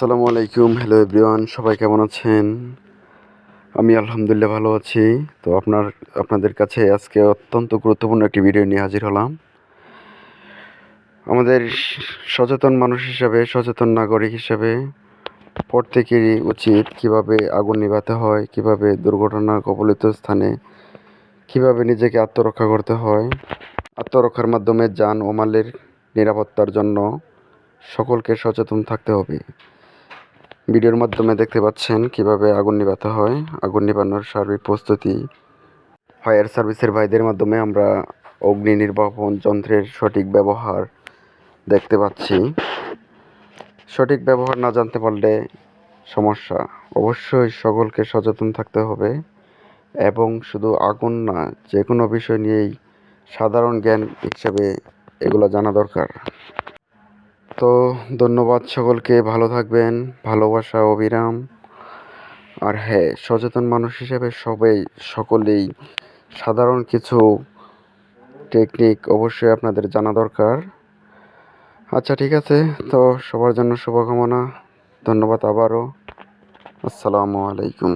আসসালামু আলাইকুম hello everyone সবাই কেমন আছেন? আমি আলহামদুলিল্লাহ ভালো আছি। তো আপনার, আপনাদের কাছে আজকে অত্যন্ত গুরুত্বপূর্ণ একটি ভিডিও নিয়ে হাজির হলাম। আমাদের সচেতন মানুষ হিসাবে, সচেতন নাগরিক হিসাবে প্রত্যেকেরই উচিত কীভাবে আগুন নিভাতে হয়, কীভাবে দুর্ঘটনা কবলিত স্থানে কীভাবে নিজেকে আত্মরক্ষা করতে হয়, আত্মরক্ষার মাধ্যমে যান ও মালের নিরাপত্তার জন্য সকলকে সচেতন থাকতে হবে। ভিডিওর মাধ্যমে দেখতে পাচ্ছেন কীভাবে আগুন নিভাতে হয়। আগুন নিভানোর সার্বিক প্রস্তুতি ফায়ার সার্ভিসের ভাইদের মাধ্যমে আমরা অগ্নি নির্বাপন যন্ত্রের সঠিক ব্যবহার দেখতে পাচ্ছি। সঠিক ব্যবহার না জানতে পারলে সমস্যা। অবশ্যই সকলকে সচেতন থাকতে হবে এবং শুধু আগুন না যে কোনো বিষয় নিয়েই সাধারণ জ্ঞান হিসেবে এগুলো জানা দরকার। তো ধন্যবাদ সকলকে, ভালো থাকবেন, ভালোবাসা, অবিরাম। আর হ্যাঁ সচেতন মানুষ হিসেবে সবাই, সকলেই সাধারণ কিছু টেকনিক অবশ্যই আপনাদের জানা দরকার। আচ্ছা ঠিক আছে, তো সবার জন্য শুভকামনা। ধন্যবাদ আবারও। আসসালামু আলাইকুম।